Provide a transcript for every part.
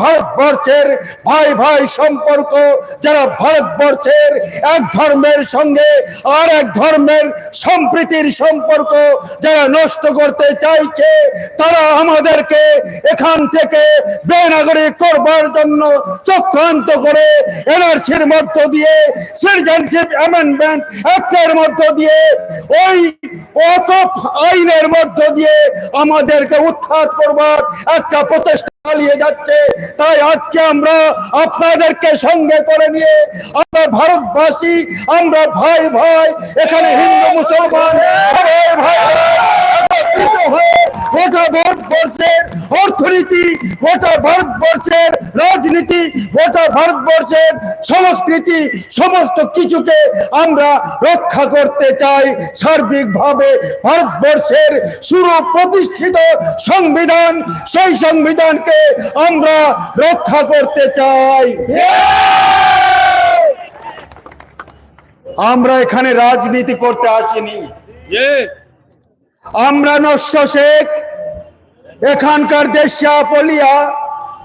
ভারতবর্ষের ভাই ভাই সম্পর্ক, যারা ভারতবর্ষের এক ধর্মের সঙ্গে আর এক ধর্মের সম্প্রীতির সম্পর্ক যারা নষ্ট করতে চাইছে, তারা আমাদেরকে এখান থেকে বেনাগরিক করবার জন্য চক্রান্ত করে এনআরসির মধ্য দিয়ে, সিটিজেনশিপ অ্যামেন্ডমেন্ট অ্যাক্টের মধ্য দিয়ে, ওই ওয়াকফ আইনের মধ্য দিয়ে আমাদেরকে উৎখাত করবার একটা প্রচেষ্টা চালিয়ে যাচ্ছে। তাই আজকে আমরা আপনাদেরকে সঙ্গে করে নিয়ে আমরা ভারতবাসী, আমরা ভাই ভাই, এখানে হিন্দু, মুসলমান একত্রিত হয়ে গোটা ভারতবর্ষের অর্থনীতি গোটা ভারতবর্ষের রাজনীতি গোটা ভারতবর্ষের সংস্কৃতি সমস্ত কিছুকে আমরা রক্ষা করতে চাই। সার্বিকভাবে ভারতবর্ষের সুপ্রতিষ্ঠিত সংবিধান সেই সংবিধানকে আমরা রক্ষা করতে চাই। আমরা এখানে রাজনীতি করতে আসিনি। আমরা নস্য শেখ। এখানকার দেশিয়া পলিয়া,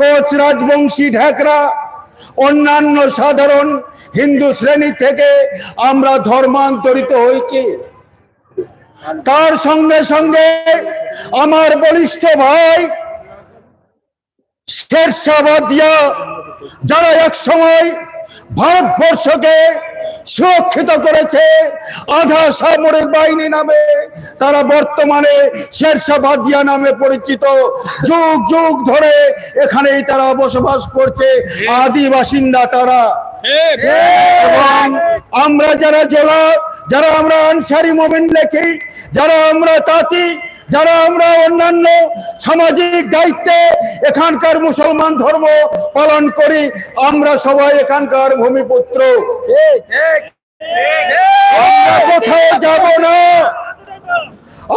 কোচ রাজবংশী ঢেকরা, অন্যান্য সাধারণ হিন্দু শ্রেণি থেকে আমরা ধর্মান্তরিত হয়েছি। তার সঙ্গে সঙ্গে আমার বলিষ্ঠ ভাই শেরশাবাদিয়া যারা এক সময় ভারতবর্ষকে সুরক্ষিত করেছে। আধা সামরিক বাহিনী নামে তারা বর্তমানে শেরশাবাদিয়া নামে পরিচিত। যুগ যুগ ধরে এখানেই তারা বসবাস করছে। আদি বাসিন্দা তারা। এবং আমরা যারা জেলা যারা আমরা আনসারি মোমেন্ট লেখি যারা আমরা তাঁতি যারা আমরা অন্যান্য সামাজিক দায়িত্বে এখানকার মুসলমান ধর্ম পালন করি, আমরা সবাই এখানকার ভূমিপুত্র। আমরা কোথাও যাব না।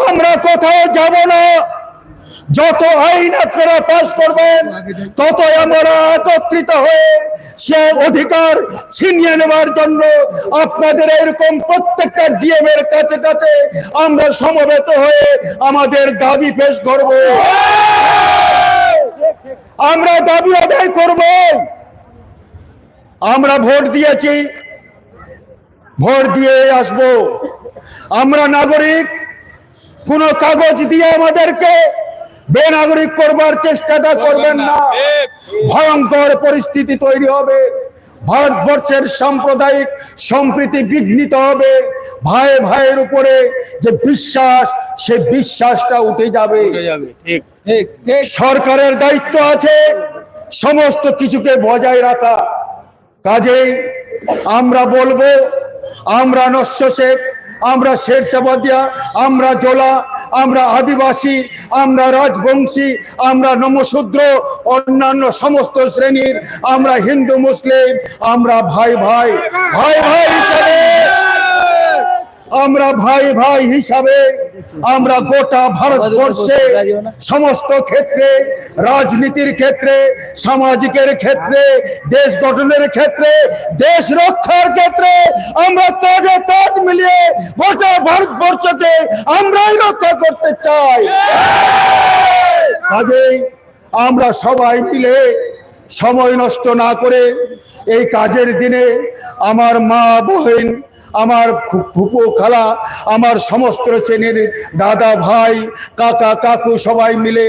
আমরা কোথাও যাব না। যত আইন আপনারা পাশ করবেন, ততই আমরা একত্রিত হয়ে সে অধিকার ছিনিয়ে নেবার জন্য আপনাদের এরকম প্রত্যেকটা ডিএম এর কাছে কাছে আমরা সমবেত হয়ে আমাদের দাবি পেশ করব। আমরা দাবি আদায় করব। আমরা ভোট দিয়েছি। ভোট দিয়ে আসব। আমরা নাগরিক, কোনো কাগজ দিয়ে আমাদেরকে বেনাগরিক করবার চেষ্টাটা করবেন না। ভয়ঙ্কর পরিস্থিতি তৈরি হবে। ভারতবর্ষের সাম্প্রদায়িক সম্প্রীতি বিঘ্নিত হবে। ভাই ভাইয়ের উপরে যে বিশ্বাস সে বিশ্বাসটা উঠে যাবে। সরকারের দায়িত্ব আছে। সমস্ত কিছুকে বজায় রাখা। কাজেই আমরা বলব আমরা নস্য শেখ আমরা শেরশাবাদিয়া আমরা জোলা আমরা আদিবাসী, আমরা রাজবংশী, আমরা নমশূদ্র, অন্যান্য সমস্ত শ্রেণির, আমরা হিন্দু, মুসলিম, আমরা ভাই ভাই ভাই ভাই হিসাবে আমরা ভাই ভাই হিসাবে, আমরা গোটা ভারতবর্ষে সমস্ত ক্ষেত্রে, রাজনীতির ক্ষেত্রে, সামাজিকের ক্ষেত্রে, দেশ গঠনের ক্ষেত্রে, দেশ রক্ষার ক্ষেত্রে, আমরা কাজে কাজ মিলিয়ে গোটা ভারতবর্ষকে আমরাই রক্ষা করতে চাই। কাজেই আমরা সবাই মিলে সময় নষ্ট না করে এই কাজের দিনে আমার মা বহেন আমার ফুপু খালা, আমার সমস্ত শ্রেণির দাদা ভাই, কাকা, কাকু সবাই মিলে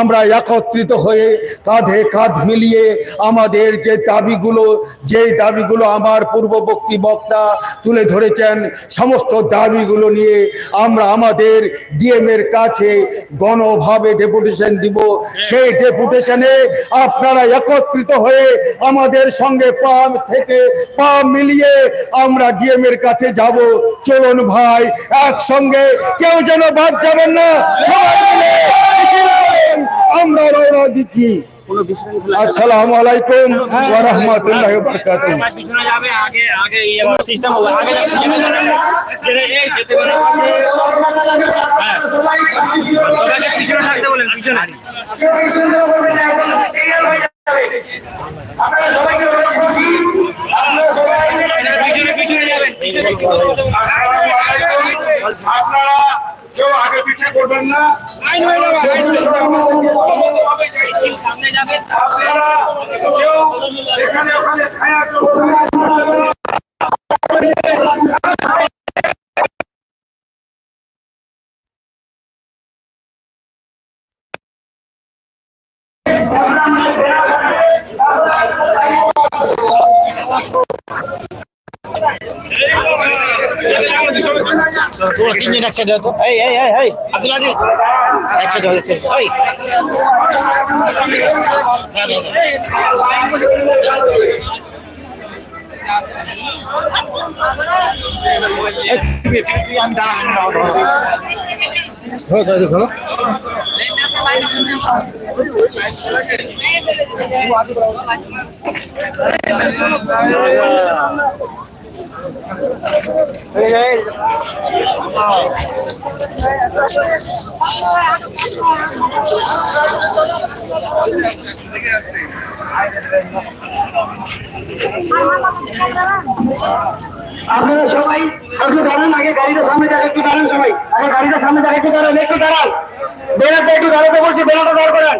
আমরা একত্রিত হয়ে কাঁধে কাঁধ মিলিয়ে আমাদের যে দাবিগুলো যে দাবিগুলো আমার পূর্ববর্তী বক্তা তুলে ধরেছেন, সমস্ত দাবিগুলো নিয়ে আমরা আমাদের ডিএম এর কাছে গণভাবে ডেপুটেশন দিব। সেই ডেপুটেশনে আপনারা একত্রিত হয়ে আমাদের সঙ্গে পা থেকে পা মিলিয়ে আমরা ডিএম এর কাছে যাব। চলুন ভাই, একসঙ্গে কেউ যেন বাদ যাবেন না। আমরা রওনা দিচ্ছি। আসসালামু আলাইকুম সবাইকে আপনারা কেউ আগে পিছিয়ে করবেন না আপনারা এখানে ওখানে ছায়া চলবে তোমরা তিনজন একসাথে হতো এই এই এই এই আব্দুল আজিজ একসাথে হয়েছে ওই আমি দাঁড়াবো আপনারা সবাই একটু দাঁড়ান, আগে গাড়িটা সামনে যাক, একটু দাঁড়ান সবাই। আগে গাড়িটা সামনে যাক, একটু দাঁড়ান একটু দাঁড়ান। বেড়াতে একটু দাঁড়াতে বলছি, বেড়াটা দাঁড় করান।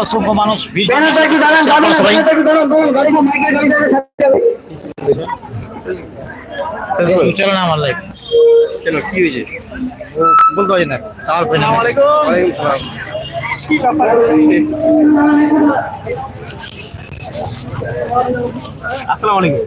অসংখ্য মানুষ ভিড় সবাই চলো না আমার লাইফ কেন কি হয়েছে? বলতে পারি না তারপরে না। আসসালামু আলাইকুম।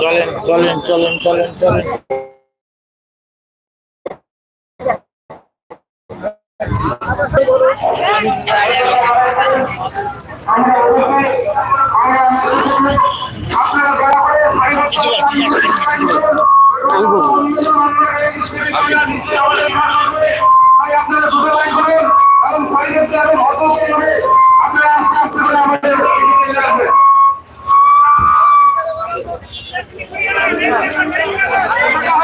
চলেন চলেন চলেন চলেন চলেন। আমি বলব। আপনারা দুটো হবে